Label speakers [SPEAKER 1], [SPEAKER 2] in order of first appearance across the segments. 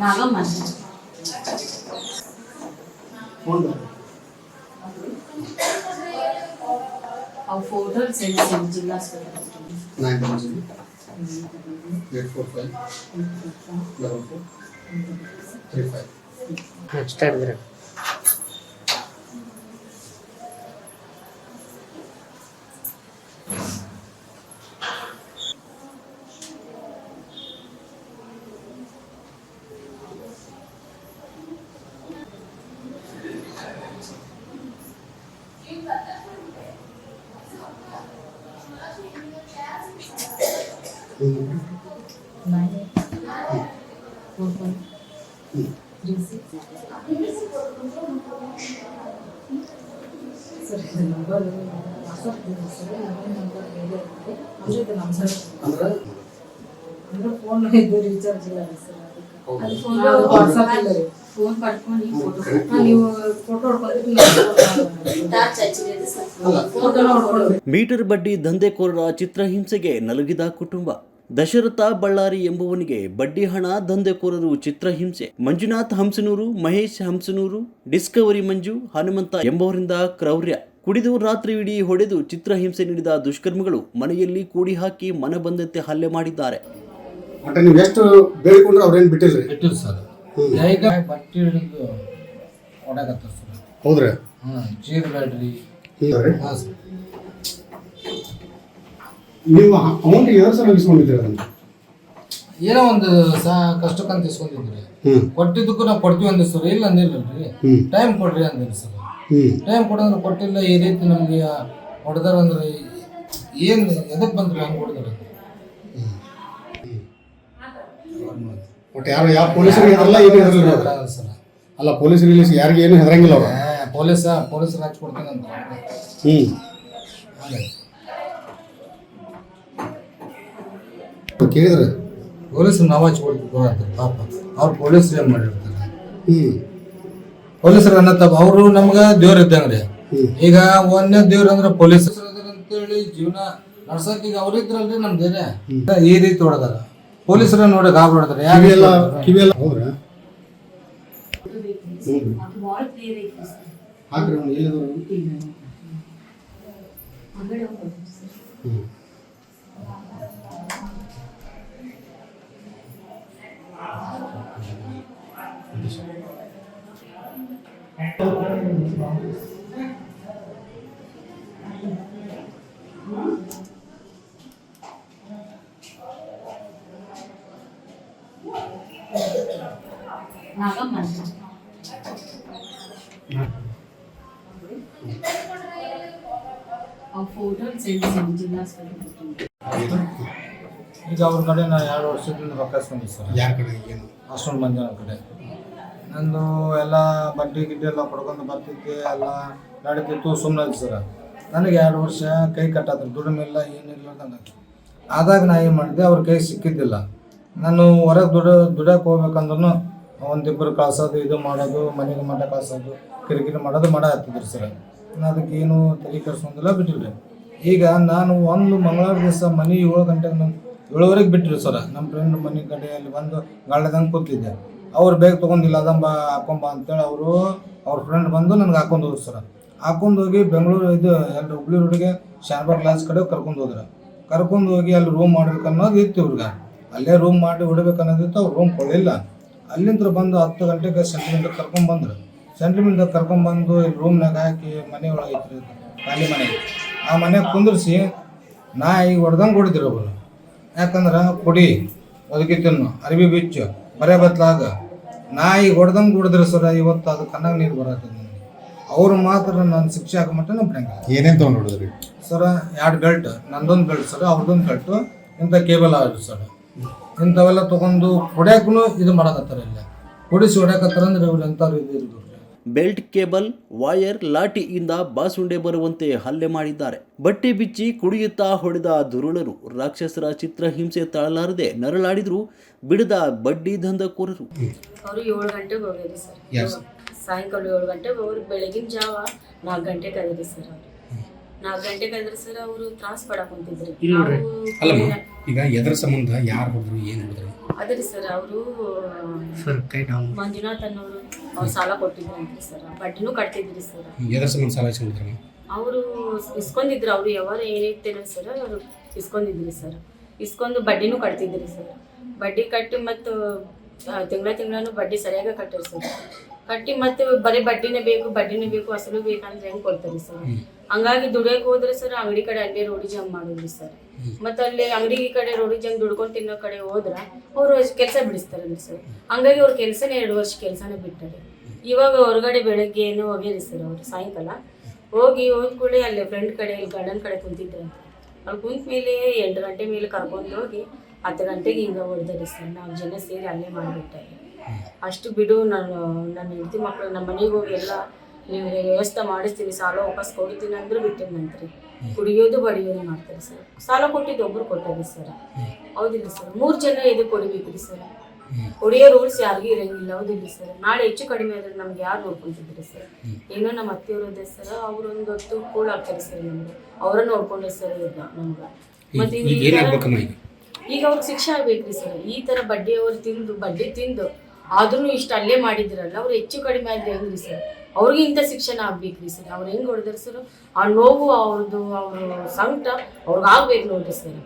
[SPEAKER 1] నాగమ్మ
[SPEAKER 2] ఆ
[SPEAKER 1] ఫోటోలు సెండ్ చేయండి జిల్లా
[SPEAKER 2] hospital next time eight four five double four three five
[SPEAKER 3] next ಹೇಳಿದ್ರೆ
[SPEAKER 1] nine four five three six sir ಇದು ನಂಬರ್ ವಾಟ್ಸಪ್ ಸರ್ ನಂಬರ್ ಬೇರೆ ಇದೆ ಅಂದರೆ ಇದು ನಮ್ಮ ಸರ್
[SPEAKER 2] ಅಂದ್ರೆ
[SPEAKER 1] ಅಂದ್ರೆ ಫೋನ್ ಇದು ರೀಚಾರ್ಜ್ ಇಲ್ಲ ರೀ ಸರ್
[SPEAKER 2] ಹೌದಾ?
[SPEAKER 1] ಅದು ಫೋನ್ ವಾಟ್ಸಪ್ ಇಲ್ಲ ರೀ ಫೋನ್ ಪಡ್ಕೊಂಡು ನೀವು ಫೋಟೋ ನೀವು ಫೋಟೋ ಹೊಡ್ಕೊಂಡ್ರೆ ಟಾಚ್ ಹಚ್ಚಿದೆ ಸರ್ ಫೋಟೋ ಹೊಡ್ಕೊಂಡ್ರೆ
[SPEAKER 4] ಮೀಟರ್ ಬಡ್ಡಿ ದಂಧೆಕೋರರ ಚಿತ್ರಹಿಂಸೆಗೆ ನಲುಗಿದ ಕುಟುಂಬ ದಶರಥ ಬಳ್ಳಾರಿ ಎಂಬುವನಿಗೆ ಬಡ್ಡಿ ಹಣ ದಂಧೆಕೋರರು ಚಿತ್ರಹಿಂಸೆ ಮಂಜುನಾಥ್ ಹಂಸನೂರು ಮಹೇಶ್ ಹಂಸನೂರು ಡಿಸ್ಕವರಿ ಮಂಜು ಹನುಮಂತ ಎಂಬವರಿಂದ ಕ್ರೌರ್ಯ. ಕುಡಿದು ರಾತ್ರಿ ಇಡೀ ಹೊಡೆದು ಚಿತ್ರಹಿಂಸೆ ನೀಡಿದ ದುಷ್ಕರ್ಮಿಗಳು ಮನೆಯಲ್ಲಿ ಕೂಡಿ ಹಾಕಿ ಮನ ಬಂದಂತೆ ಹಲ್ಲೆ ಮಾಡಿದ್ದಾರೆ.
[SPEAKER 2] ಎಷ್ಟು ಬಿಟ್ಟಿಲ್ರಿ
[SPEAKER 5] ಬಿಟ್ಟಿಲ್ಲ ಸರ್ ಈಗ ಬಟ್ಟೆ ಹಿಡಿದು ಹೊಡಕತ್ತಾರ ಸರ್
[SPEAKER 2] ಹೌದ್ರಿ
[SPEAKER 5] ಹಾಂ ಚೀರ್ ಬ್ಯಾಡ್ರಿ
[SPEAKER 2] ಹ್ಞೂ
[SPEAKER 5] ಹಾಂ ಸರ್
[SPEAKER 2] ನೀವು ಅಮೌಂಟ್ ಎರಡು ಸಲ ಇಸ್ಕೊಂಡಿದ್ದೀರ ಅದನ್ನು?
[SPEAKER 5] ಏನೋ ಒಂದು ಸಾ ಕಷ್ಟಕ್ಕಂತ ಇಸ್ಕೊಂಡಿದ್ರಿ ಕೊಟ್ಟಿದ್ದಕ್ಕೂ ನಾವು ಕೊಡ್ತೀವಿ ಅಂದ್ರೆ ಸರ್. ಇಲ್ಲ ಅಂದಿಲ್ಲರಿ ಟೈಮ್ ಕೊಡ್ರಿ ಅಂದಿರಿ ಸರ್. ಟೈಮ್ ಕೊಡಂದ್ರೆ ಕೊಟ್ಟಿಲ್ಲ ಈ ರೀತಿ ನಮಗೆ ಹೊಡೆದಾರ ಅಂದ್ರೆ ಏನು ಎದಕ್ಕೆ ಬಂದ್ರಿ ಹಂಗೆ ಹೊಡೆದಾರ?
[SPEAKER 2] ಒಟ್ಟು ಯಾರು ಯಾವ ಪೊಲೀಸರಿಗೆ ಹೆದರಲ್ಲ ಏನು ಹೆದರಲ್ಲ ಅವ್ರು.
[SPEAKER 5] ಸರ್?
[SPEAKER 2] ಅಲ್ಲ ಪೊಲೀಸ್ ರಿಲೀಸ್ ಯಾರಿಗೆ ಏನು ಹೆದರಂಗಿಲ್ಲ ಪೊಲೀಸ್
[SPEAKER 5] ಪೊಲೀಸ ಪೊಲೀಸರು ಹಚ್ಕೊಡ್ತೀನಿ ಅಂತ.
[SPEAKER 2] ಹ್ಞೂ
[SPEAKER 5] ಹಾಗೆ
[SPEAKER 2] ಕೇಳಿದ್ರೆ
[SPEAKER 5] ಪೊಲೀಸರು ನಾವು ಹಚ್ಕೊಡ್ತೀವಿ ಅಂತಾರೆ ಪಾಪ ಅವ್ರು ಪೊಲೀಸರು ಏನು ಮಾಡಿರ್ತಾರೆ?
[SPEAKER 2] ಹ್ಞೂ
[SPEAKER 5] ಪೊಲೀಸರು ಅನ್ನತ್ತ ಅವರು ನಮ್ಗೆ ದೇವ್ರ ಇದ್ದಂಗ್ರಿ. ಈಗ ಒಂದೇ ದೇವ್ರ ಅಂದ್ರೆ ಪೊಲೀಸ್ ಅಂತೇಳಿ ಜೀವನ ನಡ್ಸಕ್ ಈಗ ಅವ್ರ ಇದ್ರಲ್ರಿ ನಮ್ ದೇನೆ ಈ ರೀತಿ ಹೊಡೆದಾರ ಪೊಲೀಸರ ನೋಡಿ ಗಾಬರಿ ಹೊಡೆದಾರ ಯಾಕೆ ಈಗ ಅವ್ರ ಕಡೆ ನಾ ಎರಡು ವರ್ಷದಿಂದ ರೊಕ್ಕ ಇಸ್ಕೊಂಡಿದ್ದೆ ಸರ್?
[SPEAKER 2] ಯಾರ ಕಡೆ? ಏನು?
[SPEAKER 5] ಅಷ್ಟೊಂದು ಮಂದಿ ಅವ್ರ ಕಡೆ. ನಂದು ಎಲ್ಲ ಬಡ್ಡಿ ಗಿಡ್ಡಿ ಎಲ್ಲ ಕೊಡ್ಕೊಂಡು ಬರ್ತಿದ್ದೆ, ಎಲ್ಲ ನಡೀತಿತ್ತು ಸುಮ್ಮನೆ ಸರ್. ನನಗೆ ಎರಡು ವರ್ಷ ಕೈ ಕಟ್ಟಾದ್ರು, ದುಡಿಮೆಲ್ಲ ಏನಿಲ್ಲ ನನಗೆ. ಆದಾಗ ನಾ ಏನು ಮಾಡಿದೆ, ಅವ್ರ ಕೈ ಸಿಕ್ಕಿದ್ದಿಲ್ಲ. ನಾನು ಹೊರಗೆ ದುಡ ದುಡಕ್ಕೆ ಹೋಗ್ಬೇಕಂದ್ರೂ ಒಂದಿಬ್ಬರು ಕಳ್ಸೋದು, ಇದು ಮಾಡೋದು, ಮನೆಗೆ ಮಠ ಕಳ್ಸೋದು, ಕಿರಿಕಿರಿ ಮಾಡೋದು ಮಾಡ ಹತ್ತಿದ್ರು ಸರ್. ನಾನು ಅದಕ್ಕೆ ಏನು ತಲೆ ಕೆಡಿಸೋದಿಲ್ಲ ಬಿಟ್ಟಿಲ್ಲ ಈಗ ನಾನು ಒಂದು ಮಂಗಳವಾರ ದಿವಸ ಮನೆ ಏಳು ಗಂಟೆಗೆ ನಾನು ಏಳುವರೆಗೆ ಬಿಟ್ಟಿರು ಸರ್. ನಮ್ಮ ಫ್ರೆಂಡ್ ಮನೆ ಕಡೆಯಲ್ಲಿ ಬಂದು ಗಾಳದಂಗೆ ಕೂತಿದ್ದೆ. ಅವ್ರು ಬೇಗ ತೊಗೊಂಡಿಲ್ಲ, ಅದಂಬ ಹಾಕೊಂಬ ಅಂತೇಳಿ ಅವರು, ಅವ್ರ ಫ್ರೆಂಡ್ ಬಂದು ನನಗೆ ಹಾಕೊಂಡು ಹೋದ್ರು ಸರ್. ಹಾಕೊಂಡು ಹೋಗಿ ಬೆಂಗಳೂರು ಇದು ಎಲ್ಲ ಹುಬ್ಳಿ ರೋಡಿಗೆ ಶಾನ್ಬಾಗ್ ಕ್ಲಾಸ್ ಕಡೆ ಕರ್ಕೊಂಡು ಹೋದ್ರು. ಕರ್ಕೊಂಡು ಹೋಗಿ ಅಲ್ಲಿ ರೂಮ್ ಮಾಡ್ಬೇಕು ಅನ್ನೋದು ಇತ್ತು ಇವ್ರಿಗೆ. ಅಲ್ಲೇ ರೂಮ್ ಮಾಡಿ ಹೊಡಿಬೇಕು ಅನ್ನೋದಿತ್ತು ಅವ್ರು ರೂಮ್ ಕೊಡಲಿಲ್ಲ. ಅಲ್ಲಿಂದ ಬಂದು ಹತ್ತು ಗಂಟೆಗೆ ಸೆಂಟ್ರಿಂದ ಕರ್ಕೊಂಬಂದ್ರು ಬಂದ್ರು. ಕರ್ಕೊಂಬಂದು ಕರ್ಕೊಂಡು ಬಂದು ಇಲ್ಲಿ ರೂಮ್ನಾಗ ಹಾಕಿ ಮನೆ ಐತ್ರಿ ಖಾಲಿ ಮನೆ. ಆ ಮನೆ ಕುಂದಿರ್ಸಿ ನಾ ಈಗ ಹೊಡೆದಂಗೆ ಹೊಡಿದ್ರು ಯಾಕಂದ್ರೆ ಕುಡಿ, ಒದಗಿ ತಿನ್ನು, ಅರಿವಿ ಬಿಚ್ಚು. ಬರೇ ಬತ್ಲಾಗ ನಾಯಿ ಹೊಡೆದಂಗೆ ಹೊಡೆದ್ರೆ ಸರ ಇವತ್ತು ಅದು ಕಣ್ಣಾಗ ನೀರು ಬರತ್ತೆ ನನಗೆ ಅವ್ರು ಮಾತ್ರ ನಾನು ಶಿಕ್ಷೆ ಹಾಕೋ ಮಟ್ಟ ನಾ ಬಿಡಂಗಿಲ್ಲ
[SPEAKER 2] ಏನೇನು ತೊಗೊಂಡು ಹೊಡೆದ್ರಿ?
[SPEAKER 5] ಸರ ಎರಡು ಬೆಲ್ಟ್ ನಂದೊಂದು ಬೆಲ್ಟ್ ಸರ್ ಅವ್ರದ್ದೊಂದು ಬೆಲ್ಟು ಇಂಥ ಕೇಬಲ್ ಆಡ್ರಿ ಸರ್. ಇಂಥವೆಲ್ಲ ತೊಗೊಂಡು ಹೊಡ್ಯಾಕೂ ಇದು ಮಾಡಕತ್ತಾರ ಇಲ್ಲ. ಹೊಡಿಸಿ ಹೊಡ್ಯಾಕತ್ತಾರ ಅಂದ್ರೆ ಇವ್ರು ಎಂಥವ್ರು ಇದು ಇರ್ಬೇಕು
[SPEAKER 4] ಬೆಲ್ಟ್ ಕೇಬಲ್ ವಾಯರ್ ಲಾಠಿಯಿಂದ ಬಾಸುಂಡೆ ಬರುವಂತೆ ಹಲ್ಲೆ ಮಾಡಿದ್ದಾರೆ. ಬಟ್ಟೆ ಬಿಚ್ಚಿ ಕುಡಿಯುತ್ತಾ ಹೊಡೆದ ದುರುಳರು ರಾಕ್ಷಸರ ಚಿತ್ರ ಹಿಂಸೆ ತಾಳಲಾರದೆ ನರಳಾಡಿದ್ರು ಬಿಡದ ಬಡ್ಡಿ ದಂಧಕೋರರು.
[SPEAKER 6] ಅವರು ಏಳು ಗಂಟೆಗೆ ಹೋಗಿದ್ರು ಸರ್. ಸಾಯಂಕಾಲ ಏಳು ಗಂಟೆಗೆ ಹೋಗ್ರಿ ಬೆಳಗಿನ ಜಾವ ನಾಲ್ಕು ಗಂಟೆಗೆ ಕರೆದ್ರಿ ಸರ್ ಅವ್ರು. ನಾಲ್ಕು ಗಂಟೆಗೆ ಕರೆದ್ರೆ ಸರ್ ಅವರು ತ್ರಾಸ ಪಡಕ್ ಕುಂತಿದ್ರಿ.
[SPEAKER 2] ಅಲ್ಲಮ್ಮ ಈಗ ಎದ್ರ ಸಂಬಂಧ ಯಾರು ಹೋದ್ರು ಏನು ಹೊಡೆದ್ರು?
[SPEAKER 6] ಅದ್ರಿ ಸರ್ ಅವರು
[SPEAKER 3] ಸರ್ ಕೈ ಡೌನ್
[SPEAKER 6] ಮಂಜುನಾಥ್ ಅನ್ನೋರು ಅವ್ರು ಸಾಲ ಕೊಟ್ಟಿದ್ರಂತ್ರಿ ಸರ್. ಬಡ್ಡಿನೂ ಕಟ್ತಿದ್ರಿ ಸರ್.
[SPEAKER 2] ಎದ್ರ ಸಂಬಂಧ ಸಾಲ ಇಸ್ಕೊಂಡಿದ್ರು
[SPEAKER 6] ಅವರು ಇಸ್ಕೊಂಡಿದ್ರು ಅವ್ರು ಯಾವಾಗ ಏನೈತೇನೋ ಸರ್ ಅವರು ಇಸ್ಕೊಂಡಿದ್ರಿ ಸರ್. ಇಸ್ಕೊಂಡು ಬಡ್ಡಿನೂ ಕಟ್ತಿದ್ರಿ ಸರ್. ಬಡ್ಡಿ ಕಟ್ಟಿ ಮತ್ತು ತಿಂಗಳ ತಿಂಗಳೂ ಬಡ್ಡಿ ಸರಿಯಾಗಿ ಕಟ್ಟಿರಿ ಸರ್. ಕಟ್ಟಿ ಮತ್ತೆ ಬರೀ ಬಡ್ಡಿನೇ ಬೇಕು ಬಡ್ಡಿನೇ ಬೇಕು ಅಸಲು ಬೇಕಂದ್ರೆ ಹೆಂಗ್ ಕೊಡ್ತಾರೆ ಸರ್? ಹಂಗಾಗಿ ದುಡಿಯಕ್ ಹೋದ್ರೆ ಸರ್ ಅಂಗಡಿ ಕಡೆ ಅಲ್ಲೇ ರೋಡಿ ಜಂಪ್ ಮಾಡಿದ್ರಿ ಸರ್. ಮತ್ತೆ ಅಲ್ಲಿ ಅಂಗಡಿ ಕಡೆ ರೋಡಿ ಜಂಪ್ ದುಡ್ಕೊಂಡು ತಿನ್ನೋ ಕಡೆ ಹೋದ್ರ ಅವ್ರು ಕೆಲಸ ಬಿಡಿಸ್ತಾರಲ್ರಿ ಸರ್. ಹಂಗಾಗಿ ಅವ್ರ ಕೆಲಸನೇ ಎರಡು ವರ್ಷ ಕೆಲಸನೇ ಬಿಟ್ಟಾರೆ. ಇವಾಗ ಹೊರಗಡೆ ಬೆಳಗ್ಗೆ ಏನು ಹೋಗ್ಯಾರಿ ಸರ್ ಅವ್ರು ಸಾಯಂಕಾಲ. ಹೋಗಿ ಹೋದ ಕೂಡಲೇ ಅಲ್ಲಿ ಫ್ರೆಂಡ್ ಕಡೆ ಗಾರ್ಡನ್ ಕಡೆ ಕುಂತಿದ್ರಂತೆ ಅವ್ರು ಕುಂತ ಮೇಲೆ ಎಂಟು ಗಂಟೆ ಮೇಲೆ ಕರ್ಕೊಂಡು ಹೋಗಿ ಹತ್ತು ಗಂಟೆಗೆ ಹಿಂಗೆ ಹೊಡೆದಾರೆ ಸರ್. ನಾವು ಜನ ಸೇರಿ ಅಲ್ಲೇ ಮಾಡಿಬಿಟ್ಟಾರೆ ಅಷ್ಟು ಬಿಡು ನಾನು ನನ್ನ ಹೆಂಡತಿ ಮಕ್ಕಳು ನಮ್ಮ ಮನೆಗೆ ಹೋಗಿ ಎಲ್ಲ ನೀವು ವ್ಯವಸ್ಥೆ ಮಾಡಿಸ್ತೀನಿ ಸಾಲ ವಾಪಸ್ ಕೊಡ್ತೀನಿ ಅಂದ್ರೆ ಬಿಟ್ಟಿದ್ದಂತ್ರಿ ಕುಡಿಯೋದು ಬಡಿಯೋದು ಮಾಡ್ತಾರೆ ಸರ್. ಸಾಲ ಕೊಟ್ಟಿದ್ದು ಒಬ್ರು ಕೊಟ್ಟಾರಿ ಸರ್. ಹೌದಿಲ್ಲ ಸರ್. ಮೂರು ಜನ ಇದು ಕೊಡಿಬೇಕ್ರಿ ಸರ್. ಕೊಡಿಯೋ ರೂಲ್ಸ್ ಯಾರಿಗೂ ಇರಂಗಿಲ್ಲ. ಹೌದಿಲ್ಲ ಸರ್. ನಾಳೆ ಹೆಚ್ಚು ಕಡಿಮೆ ಆದ್ರೆ ನಮ್ಗೆ ಯಾರು ನೋಡ್ಕೊಂತಿದ್ರಿ ಸರ್? ಏನೋ ನಮ್ಮ ಅತ್ತೆಯವರದೇ ಸರ್. ಅವ್ರೊಂದು ಹೊತ್ತು ಕೂಡ ಆಗ್ತಾರೆ ಸರ್ ನಮ್ಗೆ. ಅವರ ನೋಡ್ಕೊಂಡ್ರೆ ಸರ್ ಈಗ ನಮ್ಗೆ. ಮತ್ತೆ
[SPEAKER 2] ಈಗ
[SPEAKER 6] ಅವ್ರಿಗೆ ಶಿಕ್ಷೆ ಆಗ್ಬೇಕ್ರಿ ಸರ್. ಈ ತರ ಬಡ್ಡಿ ಅವ್ರು ತಿಂದು ಬಡ್ಡಿ ತಿಂದು ಆದ್ರೂ ಇಷ್ಟ ಅಲ್ಲೇ ಮಾಡಿದ್ರಲ್ಲ ಅವ್ರು ಹೆಚ್ಚು ಕಡಿಮೆ ಆದ್ರೆ ಹೆಂಗ್ರಿ ಸರ್? ಅವ್ರಿಗೆ ಇಂಥ ಶಿಕ್ಷಣ ಆಗ್ಬೇಕ್ರಿ ಸರ್. ಅವ್ರು ಹೆಂಗ್ ಹೊಡೆದ್ರ ಸರ್? ಆ ನೋವು ಅವ್ರದ್ದು ಅವ್ರ ಸಂಕಟ ಅವ್ರಿಗೆ ಆಗ್ಬೇಕು ನೋಡ್ರಿ ಸರ್.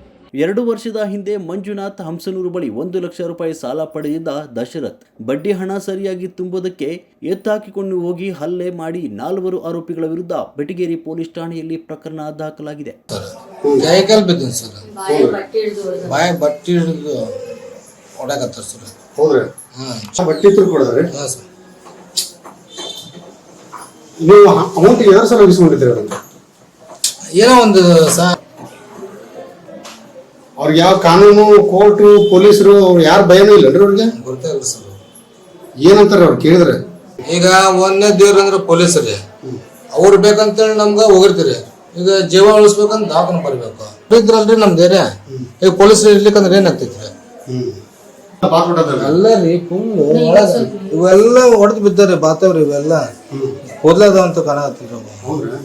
[SPEAKER 4] ಎರಡು ವರ್ಷದ ಹಿಂದೆ ಮಂಜುನಾಥ್ ಹಂಸನೂರು ಬಳಿ ಒಂದು ಲಕ್ಷ ರೂಪಾಯಿ ಸಾಲ ಪಡೆದಿದ್ದ ದಶರಥ್ ಬಡ್ಡಿ ಹಣ ಸರಿಯಾಗಿ ತುಂಬುವುದಕ್ಕೆ ಎತ್ತಾಕಿಕೊಂಡು ಹೋಗಿ ಹಲ್ಲೆ ಮಾಡಿ ನಾಲ್ವರು ಆರೋಪಿಗಳ ವಿರುದ್ಧ ಬೆಟಗೇರಿ ಪೊಲೀಸ್ ಠಾಣೆಯಲ್ಲಿ ಪ್ರಕರಣ ದಾಖಲಾಗಿದೆ.
[SPEAKER 5] ಸರ್.
[SPEAKER 2] ಹೌದ್ರಿ?
[SPEAKER 5] ಹಾಂ.
[SPEAKER 2] ಬಟ್ಟಿ ತಿಳ್ಕೊಡಿದ್ರಿ
[SPEAKER 5] ಹಾಂ ಸರ್.
[SPEAKER 2] ನೀವು ಅಮೌಂಟ್ ಎದ್ರ ಸಲ ಇಸ್ಕೊಂಡಿದ್ರಿ ಅದನ್ನ?
[SPEAKER 5] ಏನೋ ಒಂದು ಸರ್.
[SPEAKER 2] ಅವ್ರಿಗೆ ಯಾವ ಕಾನೂನು ಕೋರ್ಟು ಪೊಲೀಸರು ಅವ್ರು ಯಾರು ಭಯನೂ ಇಲ್ಲನ್ರಿ ಅವ್ರಿಗೆ?
[SPEAKER 5] ಗೊತ್ತಾಗಲ್ಲ ಸರ್.
[SPEAKER 2] ಏನಂತಾರೆ ಅವ್ರು ಕೇಳಿದ್ರೆ?
[SPEAKER 5] ಈಗ ಒಂದನೇ ದೇವ್ರ ಅಂದ್ರೆ ಪೊಲೀಸರೇ ಅವ್ರು ಬೇಕಂತೇಳಿ ನಮ್ಗೆ ಹೋಗಿರ್ತೀರಿ. ಈಗ ಜೀವ ಉಳಿಸ್ಬೇಕಂತ ದಾಖಲೆ ಬರ್ಬೇಕು. ಇದ್ರಲ್ರಿ ನಮ್ದೇನೆ ಈಗ ಪೊಲೀಸರು ಇರ್ಲಿಕ್ಕಂದ್ರೆ ಏನಾಗ್ತೈತ್ರಿ? ಅಲ್ಲ ರೀ ಫುಲ್ ಇವೆಲ್ಲ ಹೊಡೆದು ಬಿದ್ದಾರೆ ಬಾತವ್ರಿ ಇವೆಲ್ಲ. ಕೂದ್ಲದ ಅಂತ ಕಾಣಕತ್ತಿರಿ
[SPEAKER 2] ಹೌದ್ರಿ?